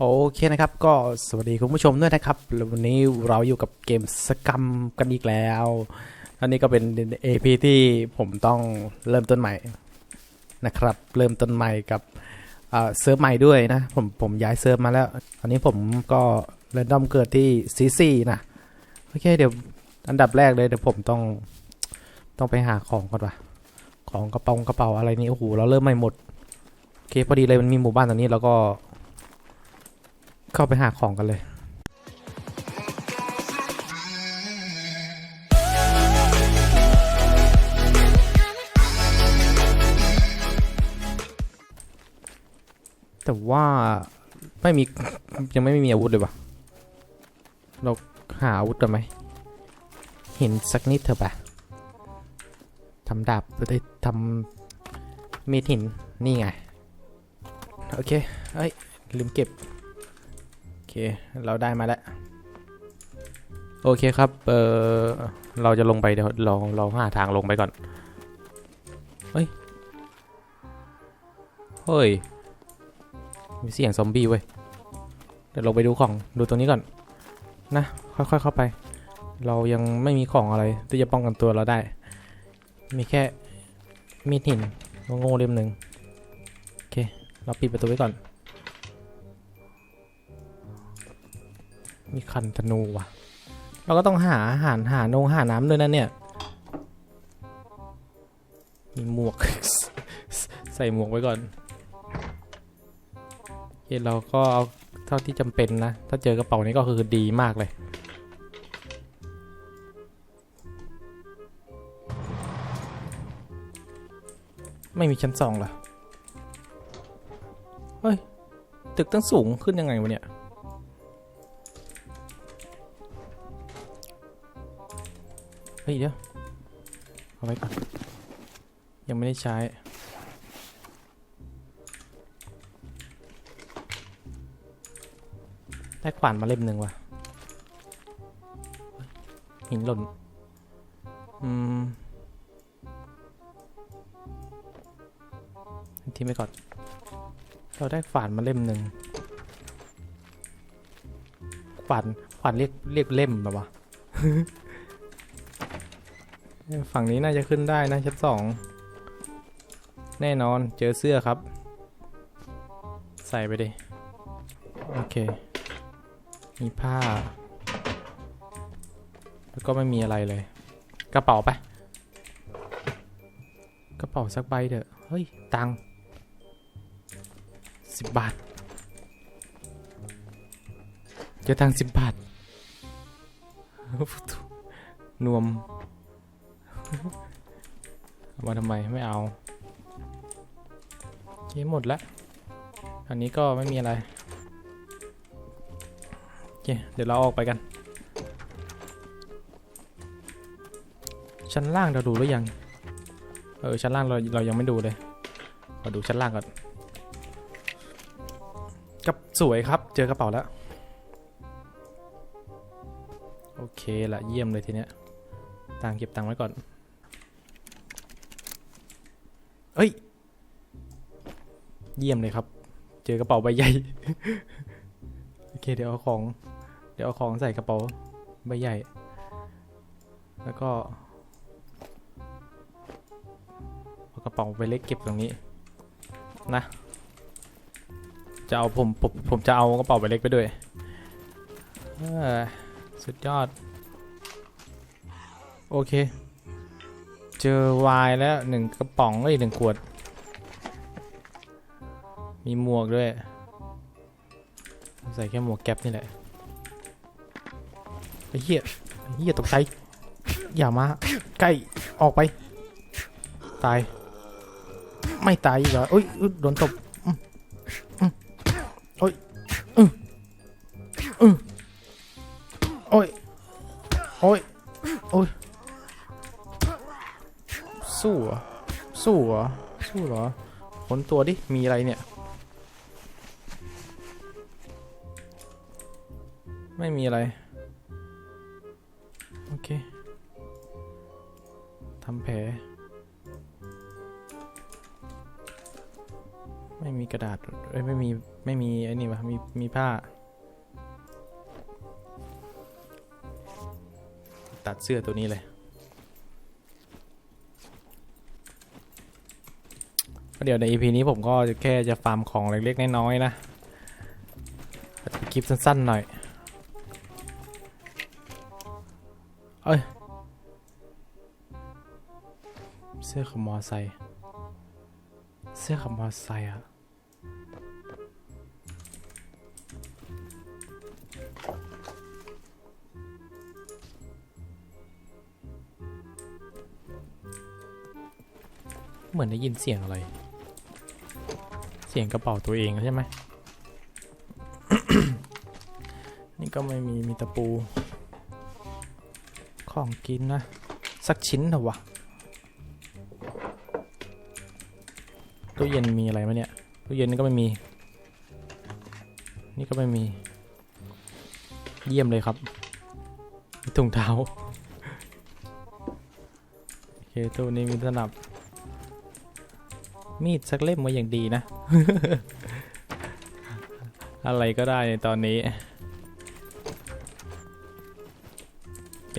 โอเคนะครับ ก็สวัสดีคุณผู้ชมด้วยนะครับแล้ววันนี้เราอยู่กับเกมสกรรมกันอีกแล้วอันนี้ก็เป็น AP ที่ผมต้องเริ่มต้นใหม่นะครับ เริ่มต้นใหม่กับเอ่อเซิร์ฟใหม่ด้วยนะ ผมผมย้ายเซิร์ฟมาแล้ว อันนี้ผมก็เรนดอมเกิดที่ซีซีนะโอเคเดี๋ยวอันดับแรกเลยเดี๋ยวผมต้องต้องไปหาของก่อนว่ะของกระเป๋ากระเป๋าอะไรนี่โอ้โหเราเริ่มใหม่หมดโอเคพอดีเลยมันมีหมู่บ้านตรงนี้แล้วก็ เข้าไปหาของกันเลยแต่ว่าไม่มียังไม่มีอาวุธเลยวะเราหาอาวุธกันไหมเห็นสักนิดเถอะปะทำดาบไปได้ทำมีดหินนี่ไง โอเคเอ้ย ลืมเก็บ เค เราได้มาแล้ว โอเคครับ เออเราจะลงไปเดี๋ยวเราเราหาทางลงไปก่อน เฮ้ย เฮ้ย มีเสียงซอมบี้เว้ย เดี๋ยวลงไปดูของ ดูตรงนี้ก่อน นะ ค่อยๆเข้าไป เรายังไม่มีของอะไรที่จะป้องกันตัวเราได้ มีแค่มีดหินโง่เล่มหนึ่งโอเค เราปิดประตูไว้ก่อน มีคันธนูว่ะ เราก็ต้องหาอาหารหานงหาน้ำด้วยนะเนี่ย มีหมวก ใส่หมวกไว้ก่อนโอเเราก็เอาเท่าที่จำเป็นนะ ถ้าเจอกระเป๋านี้ก็คือดีมากเลยไม่มีชั้นสองเหรอ เฮ้ย ตึกตั้งสูงขึ้นยังไงวะเนี่ย ฮ้ยเดี๋ยว เอาไว้ก่อน ยังไม่ได้ใช้ ได้ขวานมาเล่มหนึ่งว่ะ หินหล่น อืมทิ้งไปก่อน เราได้ขวานมาเล่มหนึ่งขวานขวานเรียกเรียกเล่มแบบวะ ฝั่งนี้น่าจะขึ้นได้นะชั้นสองแน่นอนเจอเสื้อครับ ใส่ไปดิ โอเค มีผ้า แล้วก็ไม่มีอะไรเลย กระเป๋าไป กระเป๋าสักใบเถอะ เฮ้ย ตังสิบบาท เจอตังสิบบาทนวม มาทำไมไม่เอาโอเคหมดแล้วอันนี้ก็ไม่มีอะไรโอเคเดี๋ยวเราออกไปกัน ชั้นล่างเราดูหรือยัง เออ ชั้นล่างเราเรายังไม่ดูเลยมาดูชั้นล่างก่อนกับสวยครับ เจอกระเป๋าแล้ว โอเคละเยี่ยมเลยทีเนี้ยตังเก็บตังไว้ก่อน เอ้ย เยี่ยมเลยครับ เจอกระเป๋าใบใหญ่ โอเค เดี๋ยวเอาของ เดี๋ยวเอาของใส่กระเป๋าใบใหญ่ แล้วก็เอากระเป๋าใบเล็กเก็บตรงนี้ นะ จะเอาผมผมผมจะเอากระเป๋าใบเล็กไปด้วยสุดยอด โอเค เจอวายแล้วหนึ่งกระป๋องเอ้ยหนึ่งขวด มีหมวกด้วย ใส่แค่หมวกแก๊ปนี่แหละไอ้เหี้ยไอ้เหี้ยตกใจ อย่ามา ใกล้ ออกไป ตาย ไม่ตายอีกเหรออุ้ยอุ๊ยโดนตบ ขนตัวดิ มีอะไรเนี่ย ไม่มีอะไร โอเคทำแผลไม่มีกระดาษเอ้ยไม่มี ไม่มีไอ้นี่วะมี มีผ้า ตัดเสื้อตัวนี้เลย เดี๋ยวใน EP นี้ผมก็จะแค่จะฟาร์มของเล็กๆน้อยๆนะจะเป็นคลิปสั้นๆหน่อย เอ้ย เสื้อขับมอไซเสื้อขับมอไซอะเหมือนได้ยินเสียงอะไร เสียงกระเป๋าตัวเองใช่ไหม นี่ก็ไม่มีมีตะปู ของกินนะ สักชิ้นเถอะวะตู้เย็นมีอะไรไหมเนี่ยตู้เย็นนี่ก็ไม่มี นี่ก็ไม่มี เยี่ยมเลยครับถุงเท้า โอเคตู้นี้มีสนับ มีดสักเล่มมาอย่างดีนะ อะไรก็ได้ในตอนนี้โอเค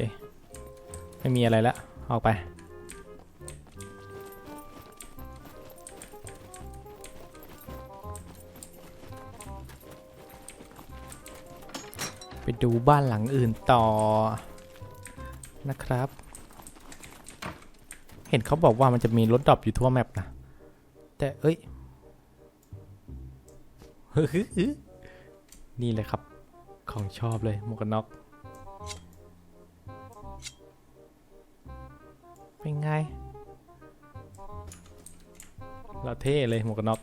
ไม่มีอะไรแล้ว ออกไป ไปดูบ้านหลังอื่นต่อนะครับ เห็นเขาบอกว่ามันจะมีรถดรอปอยู่ทั่วแมปนะ แต่เอ้ยนี่เลยครับ ของชอบเลยหมวกกันน็อกเป็นไง เราเท่เลยหมวกกันน็อก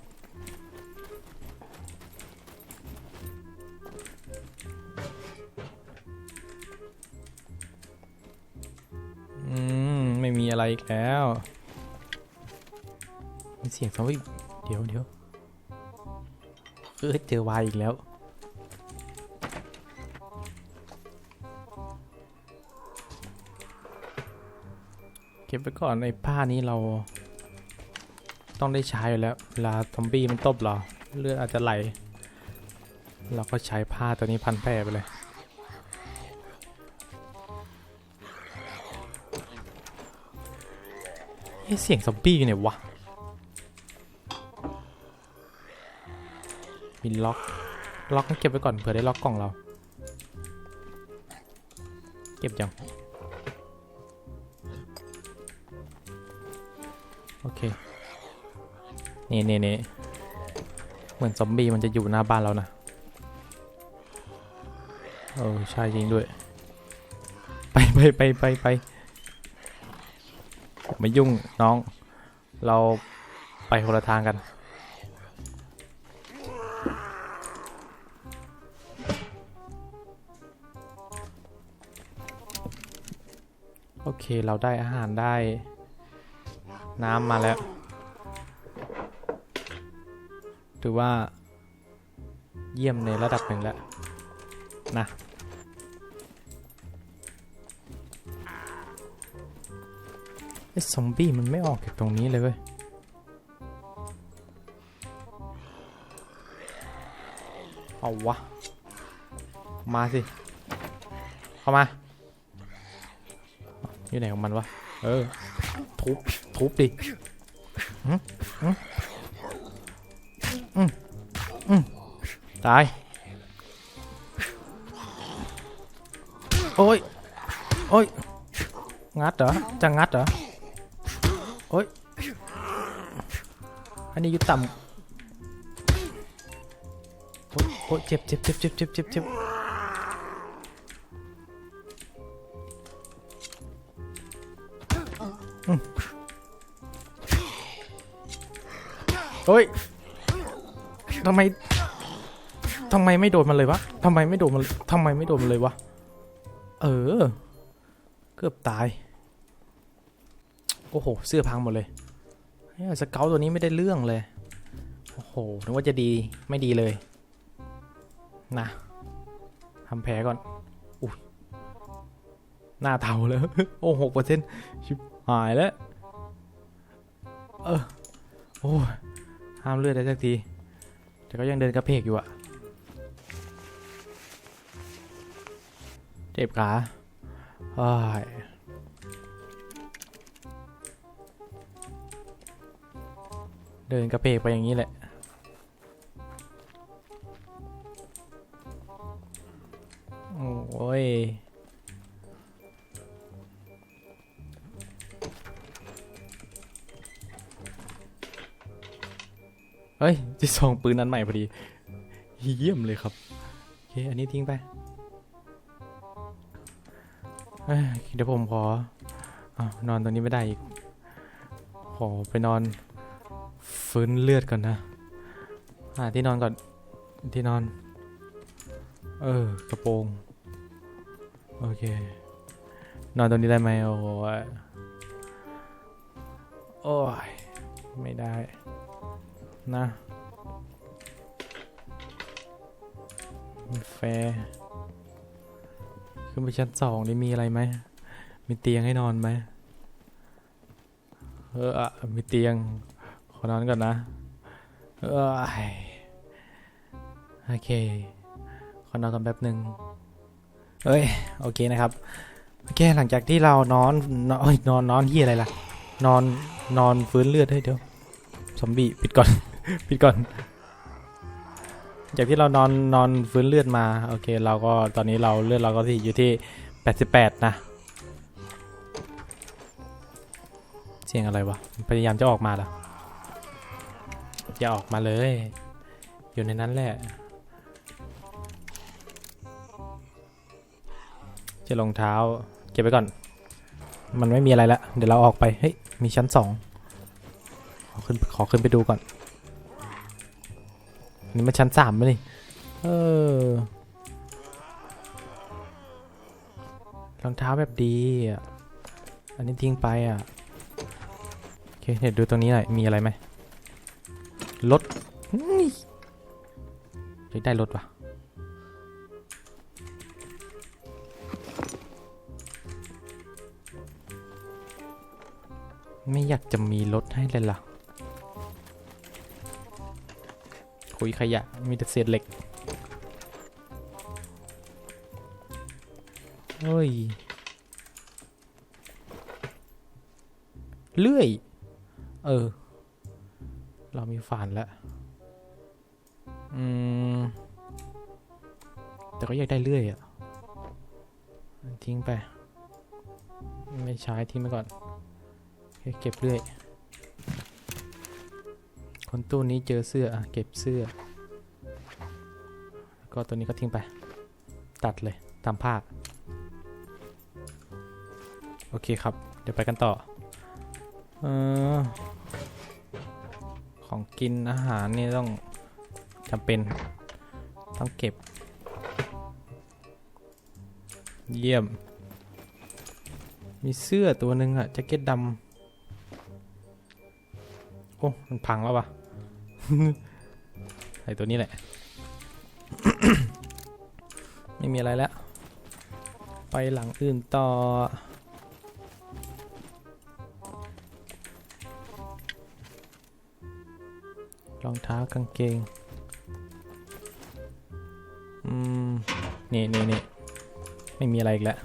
อืม ไม่มีอะไรอีกแล้ว มีเสียงซอมบี้เดี๋ยวเดี๋ยวเออเจอวายอีกแล้ว เก็บไปก่อนไอ้ผ้านี้เราต้องได้ใช้อยู่แล้ว เวลาซอมบี้มันตบเราเลือดอาจจะไหล เราก็ใช้ผ้าตัวนี้พันแผลไปเลยเอ๊ะเสียงซอมบี้อยู่ไหนวะ มีล็อกล็อกให้เก็บไว้ก่อนเผื่อได้ล็อกกล่องเรา เก็บยังโอเค นี่นี่นี่เหมือนซอมบี้มันจะอยู่หน้าบ้านเรานะเออใช่จริงด้วย ไปไปไปไปไปอย่ยุ่งน้อง เราไปคนละทางกัน เคเราได้อาหารได้ น้ำมาแล้วถือว่า เยี่ยมในระดับหนึ่งแล้วนะไอ้ซอมบี้มันไม่ออกจากตรงนี้เลยเว้ยเอาวะ มาสิ เข้ามา อยู่ไหนของมันวะ เออ ทุบ ทุบดิตาย โอ้ย โอ้ย งัดเหรอ จะงัดเหรอ โอ้ย อันนี้อยู่ต่ำโอ้ยโอ้ยเจ็บเจ็บเจ็บเจ็บเจ็บเจ็บ โอ้ยทำไมทำไมไม่โดนมันเลยวะทำไมไม่โดนมันทำไมไม่โดนมันเลยวะ เออ เกือบตาย โอ้โห เสื้อพังหมดเลยเฮ้ยสเกลตัวนี้ไม่ได้เรื่องเลย โอ้โห นึกว่าจะดี ไม่ดีเลย นะทำแผลก่อนอุ้ยหน้าเทาแล้ว โอ้หกเปอร์เซ็นต์ชิบหายแล้ว เออ โอ้ย ห้ามเลือดได้สักทีเดี๋ยวก็ยังเดินกระเพกอยู่อะเจ็บขาโอ้ยเดินกระเพกไปอย่างนี้แหละ โอ้ย เฮ้ยจะส่องปืนนั้นใหม่พอดี เยี่ยมเลยครับ โอเค อันนี้ทิ้งไปเอ้ยเดี๋ยวผมขออนอนตรงนี้ไม่ได้อีก ขอไปนอน ฟื้นเลือดก่อนนะหาที่นอนก่อน ที่นอน เออ กระโปรง โอเค นอนตรงนี้ได้ไหมโอ้ยโอ้ย ไม่ได้ นะม่แฟร์ขึ้นไปชั้นสองนี่มีอะไรไหม มีเตียงให้นอนไหม เอออะมีเตียง ขอนอนก่อนนะ เออโอเค ขอนอนกันแป๊บหนึ่งเอ้ย โอเคนะครับ โอเค หลังจากที่เรานอน นอนนอนนอนที่อะไรล่ะ นอน นอนฟื้นเลือดให้เดี๋ยวซอมบีปิดก่อน ปิดก่อน จากที่เรานอนนอนฟื้นเลือดมา โอเคเราก็ตอนนี้เราเลือดเราก็ที่อยู่ที่ 88 นะ เสียงอะไรวะ พยายามจะออกมาเหรอย่าออกมาเลย อยู่ในนั้นแหละจะรองเท้า เก็บไว้ก่อน มันไม่มีอะไรละ เดี๋ยวเราออกไป เฮ้ย มีชั้นสองขอขึ้นขอขึ้นไปดูก่อน นี่มาชั้นสามมนี่เออรองเท้าแบบดีอะ อันนี้ทิ้งไปอะ โอเคเดี๋ยวดูตรงนี้หน่อย มีอะไรไหมรถเฮ้ยได้รถว่ะ ไม่อยากจะมีรถให้เลยล่ะ คุยขยะ มีแต่เศษเหล็กเฮ้ย เลื่อย เออ เรามีฝานแล้ว อืม แต่ก็อยากได้เลื่อยอะทิ้งไป ไม่ใช้ทิ้งไปก่อน เก็บเรื่อย คนตู้นี้เจอเสื้ออะเก็บเสื้อ ก็ตัวนี้ก็ทิ้งไป ตัดเลยตามภาโอเคครับ เดี๋ยวไปกันต่อ เออ ของกินอาหารนี่ต้องจำเป็นต้องเก็บ เยี่ยม มีเสื้อตัวหนึ่งอะแจ็คเก็ตดำ โอ้มันพังแล้ววะไอตัวนี้แหละ ไม่มีอะไรแล้ว ไปหลังอื่นต่อ รองเท้ากางเกง อืม นี่นี่นี่ไม่มีอะไรอีกแล้ว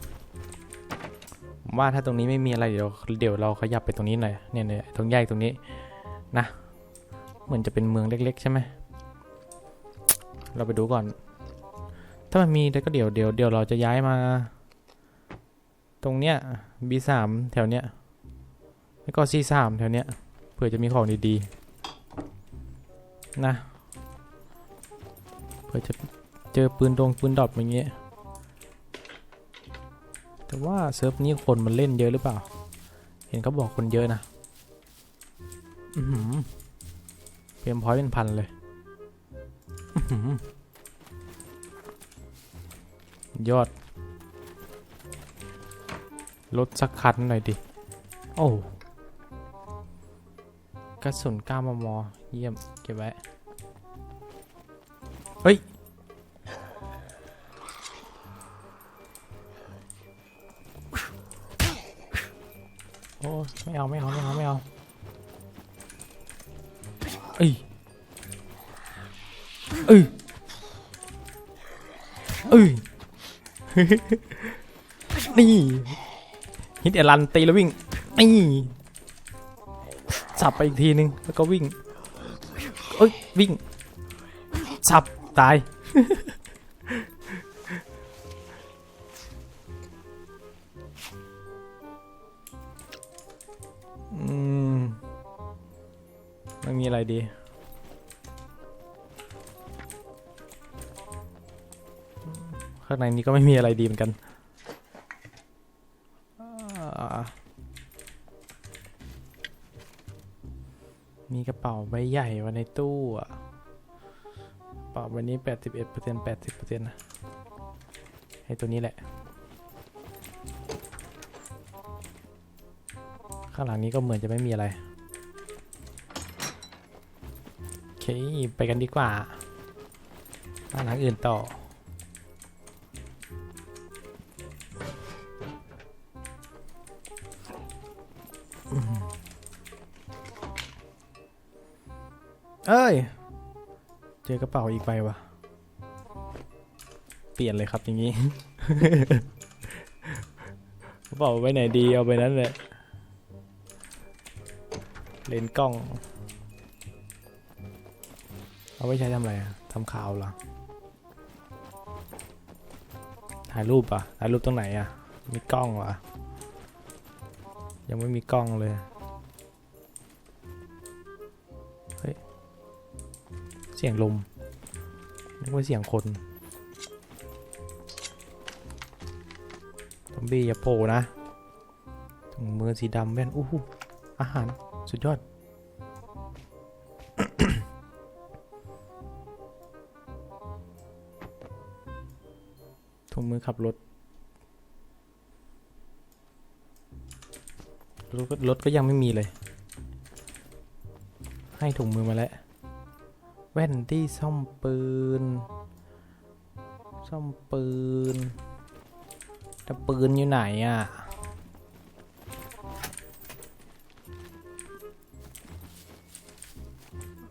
ว่าถ้าตรงนี้ไม่มีอะไรเดี๋ยวเดี๋ยวเราขยับไปตรงนี้หน่อยเนี่ยเนี่ยตรงแยกตรงนี้ นะเหมือนจะเป็นเมืองเล็ก ๆ ใช่ไหมเราไปดูก่อน ถ้ามันมีแล้วก็เดี๋ยวเดี๋ยวเดี๋ยวเราจะย้ายมา ตรงเนี้ย B3 แถวเนี้ยแล้วก็ C3 แถวเนี้ยเผื่อจะมีของดีๆนะเผื่อจะเจอปืนดงปืนดรอปอย่างเงี้ยแต่ว่าเซิร์ฟนี้คนมันเล่นเยอะหรือเปล่า เห็นเขาบอกคนเยอะนะ เพียมพอยต์เป็นพันเลยอื้อหือยอด รถสักคันหน่อยดิ โอ้กระสุนก้ามมเยี่ยม เก็บไว้ เฮ้ย โอ้ไม่เอา ไม่เอา ไม่เอา ไม่เอาเอ้ยเอ้ยเอ้ยนี่ฮิตเอลันตีแล้ววิ่งนี่สับไปอีกทีนึงแล้วก็วิ่งเอ้ยวิ่งสับตาย ดี ข้างในนี้ก็ไม่มีอะไรดีเหมือนกันมีกระเป๋าใบใหญ่ไว้ในตู้อะกระเป๋าใบนี้ 81% 80%นะให้ตัวนี้แหละ ข้างหลังนี้ก็เหมือนจะไม่มีอะไร ไปกันดีกว่าบ้านหลังอื่นต่อ เอ้ย เจอกระเป๋าอีกใบวะเปลี่ยนเลยครับอย่างนี้ กระเป๋าไว้ไหนดีเอาไปนั้นเลยเลนกล้อง เอาไว้ใช้ทำอะไรอะทำข่าวเหรอ ถ่ายรูปอะถ่ายรูปตรงไหนอะมีกล้องเหรอ ยังไม่มีกล้องเลย เฮ้ย เสียงลมนึกว่าเสียงคนซอมบี้อย่าโผล่นะถุงมือสีดำแว่นอู้หูอาหาร สุดยอด งมือขับรถรถก็รถก็ยังไม่มีเลย ให้ถุงมือมาแล้ว แว่นที่ซ่อมปืน ซ่อมปืนแต่ปืนอยู่ไหนอะ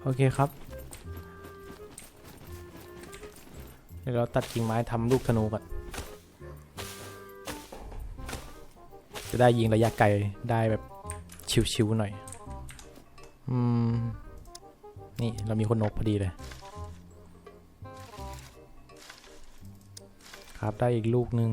โอเคครับ เดี๋ยวเราตัดกิ่งไม้ทำลูกธนูก่อน จะได้ยิงระยะไกลได้แบบชิวๆหน่อย อืม นี่เรามีคนนกพอดีเลย ครับได้อีกลูกหนึ่ง